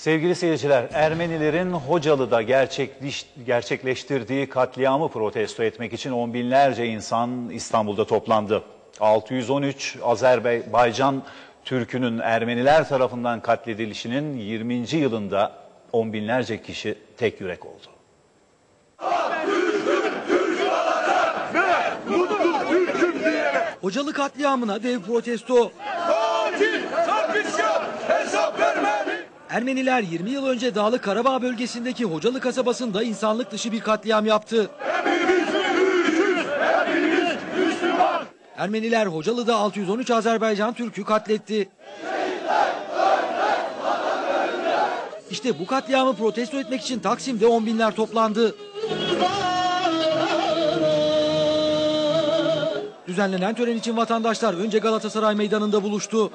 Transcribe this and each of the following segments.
Sevgili seyirciler, Ermenilerin Hocalı'da gerçekleş, gerçekleştirdiği katliamı protesto etmek için on binlerce insan İstanbul'da toplandı. 613 Azerbaycan Türk'ünün Ermeniler tarafından katledilişinin 20. yılında on binlerce kişi tek yürek oldu. Hocalı katliamına dev protesto. Ermeniler 20 yıl önce Dağlı Karabağ bölgesindeki Hocalı kasabasında insanlık dışı bir katliam yaptı. Ermeniler Hocalı'da 613 Azerbaycan Türk'ü katletti. İşte bu katliamı protesto etmek için Taksim'de on binler toplandı. Düzenlenen tören için vatandaşlar önce Galatasaray Meydanı'nda buluştu.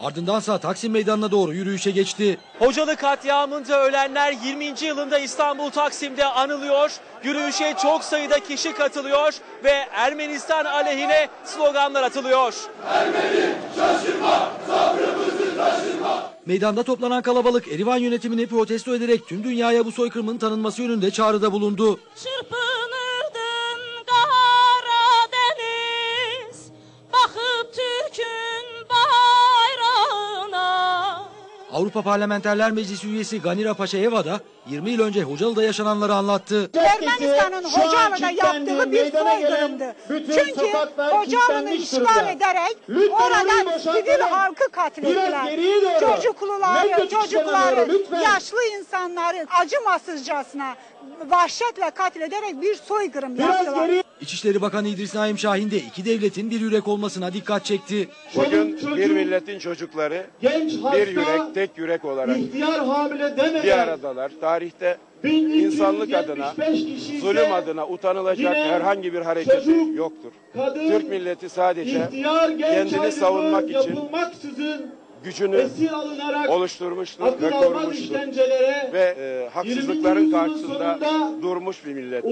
Ardındansa Taksim Meydanı'na doğru yürüyüşe geçti. Hocalı katliamında ölenler 20. yılında İstanbul Taksim'de anılıyor. Yürüyüşe çok sayıda kişi katılıyor ve Ermenistan aleyhine sloganlar atılıyor. Meydanda toplanan kalabalık Erivan yönetimini protesto ederek tüm dünyaya bu soykırımın tanınması yönünde çağrıda bulundu. Çırpınırdın Avrupa Parlamenterler Meclisi üyesi Ganira Paşaeva da 20 yıl önce Hocalı'da yaşananları anlattı. Ermenistan'ın Hocalı'da yaptığı bir soykırımdı. bütün Çünkü Hocalı'nı işgal ederek Lütfen orayı oradan boşaltalım. sivil halkı katlettiler. doğru. Çocukları, yaşlı insanları acımasızcasına vahşetle katlederek bir soykırım yaptılar. İçişleri Bakanı İdris Naim Şahin de iki devletin bir yürek olmasına dikkat çekti. Bugün Çoluk bir çocuk, milletin çocukları genç hasta, bir yürek, tek yürek olarak ihtiyar hamile demeden bir aradalar. Tarihte 1275 insanlık adına, ise zulüm adına utanılacak herhangi bir hareketi çocuk, yoktur. kadın, Türk milleti sadece ihtiyar kendini savunmak için gücünü esir alınarak oluşturmuştur ve korumuştur. Ve e, haksızlıkların 20. karşısında durmuş bir millettir.